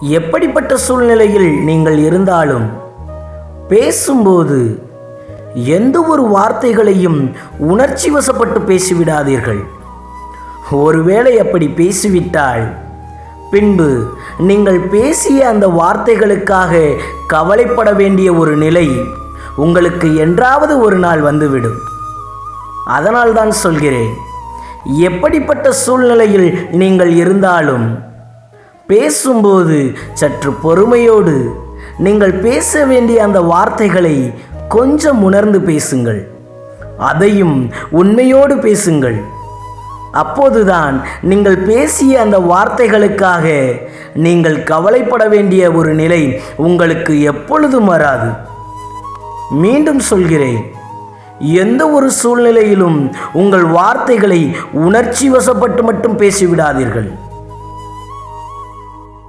எப்படிப்பட்ட சூழ்நிலையில் நீங்கள் இருந்தாலும் பேசும்போது எந்த ஒரு வார்த்தைகளையும் உணர்ச்சி வசப்பட்டு பேசிவிடாதீர்கள். ஒருவேளை அப்படி பேசிவிட்டால் பின்பு நீங்கள் பேசிய அந்த வார்த்தைகளுக்காக கவலைப்பட வேண்டிய ஒரு நிலை உங்களுக்கு என்றாவது ஒரு நாள் வந்துவிடும். அதனால் தான் சொல்கிறேன் எப்படிப்பட்ட சூழ்நிலையில் நீங்கள் இருந்தாலும் பேசும்போது சற்று பொறுமையோடு நீங்கள் பேச வேண்டிய அந்த வார்த்தைகளை கொஞ்சம் உணர்ந்து பேசுங்கள். அதையும் உண்மையோடு பேசுங்கள். அப்போதுதான் நீங்கள் பேசிய அந்த வார்த்தைகளுக்காக நீங்கள் கவலைப்பட வேண்டிய ஒரு நிலை உங்களுக்கு எப்பொழுதும் வராது. மீண்டும் சொல்கிறேன் எந்த ஒரு சூழ்நிலையிலும் உங்கள் வார்த்தைகளை உணர்ச்சி வசப்பட்டு மட்டும் பேசிவிடாதீர்கள்.